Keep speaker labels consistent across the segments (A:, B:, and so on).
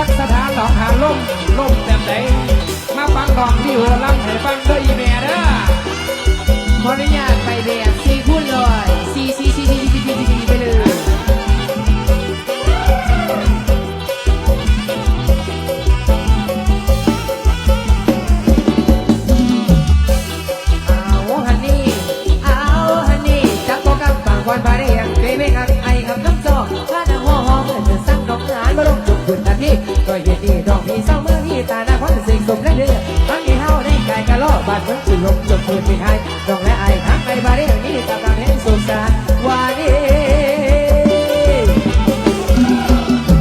A: ลักสถานหนองหาล่มล่มแต่ไหนมาฟังดองที่หัวลำให้ฟังด้วยอีเม่เด้อ
B: ขออนุญาตไปแบบซีพูดเลยสีสีสีสีสีสีสีไปเลยเอาวันบารียงเบเบ้ครับไอครับ ก็เย็นดีดอกมีเศร้าเมื่อนี้ตาหน้าพันสิ่งสมได้เดือมังมีเฮาในกายกะล้อบาดเหมือนจุดลมจมพื้นเป็นไยดอกและไอทั้งไปบารีนี้กำลังเห็นสุสานวานี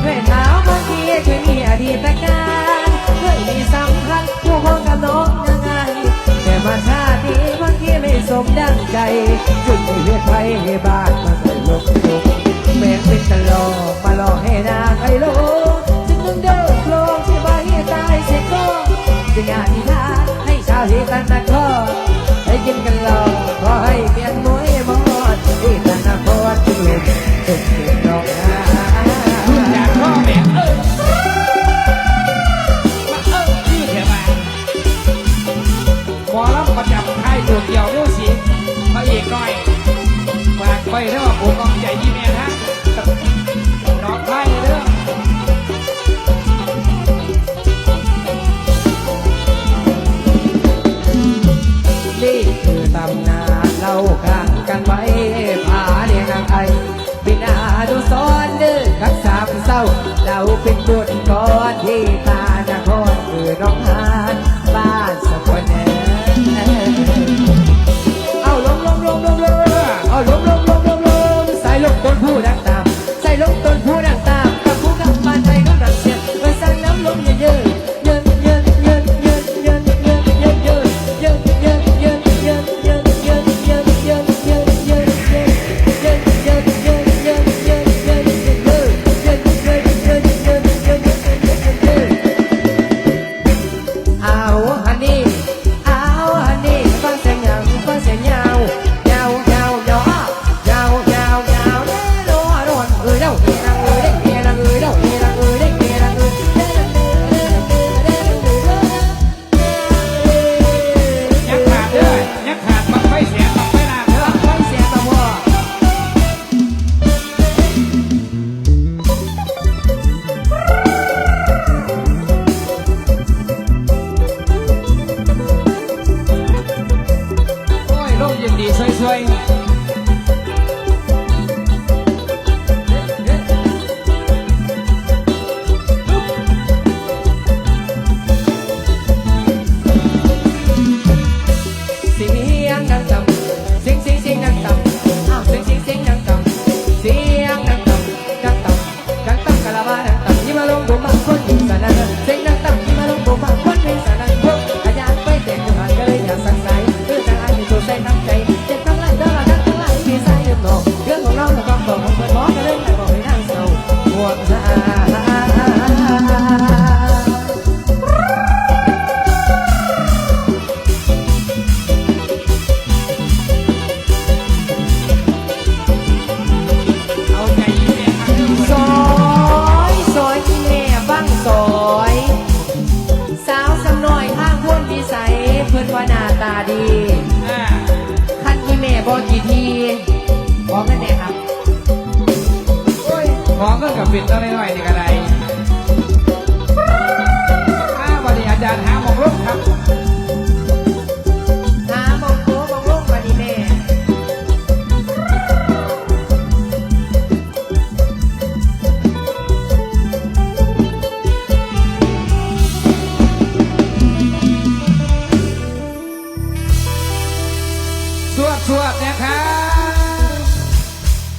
B: ด้วยเท้าเมื่อกี้เคยมีอดีตการเคยมีสัมพันธ์ผู้คนกับน้องยังไงแต่มาชาตินี้บางทีไม่สมดังใจจุดไม่เลือดไปให้บาดมาเส่ลมลงแม่เป็นตลอดมาหลอกให้นางไอ้โล จยานีนะให้ชาวที่ตันนะก็ให้กินกันหอกขอให้เมียนมวยมอดที่ตันนะพอดจุกสุดเด็ดดอกะอา
A: ขอรับประจำค่ายดวเกี่ยวเดียวสิพระเอกหน่อยฝากไปถ้าว่าผมก็
B: ำนาเล่ากันกันไว้ผาเดียนางไอเป็นาดูสอนเดื้อคักสามเศร้าเราเป็นบุญก่อนที่
A: Bye.
B: าดีขั้นที่แม่บอกี่ทีขอเกันเน่ครับ
A: ขอเกันกับปิดตัวน้อยๆนี่ก็ได้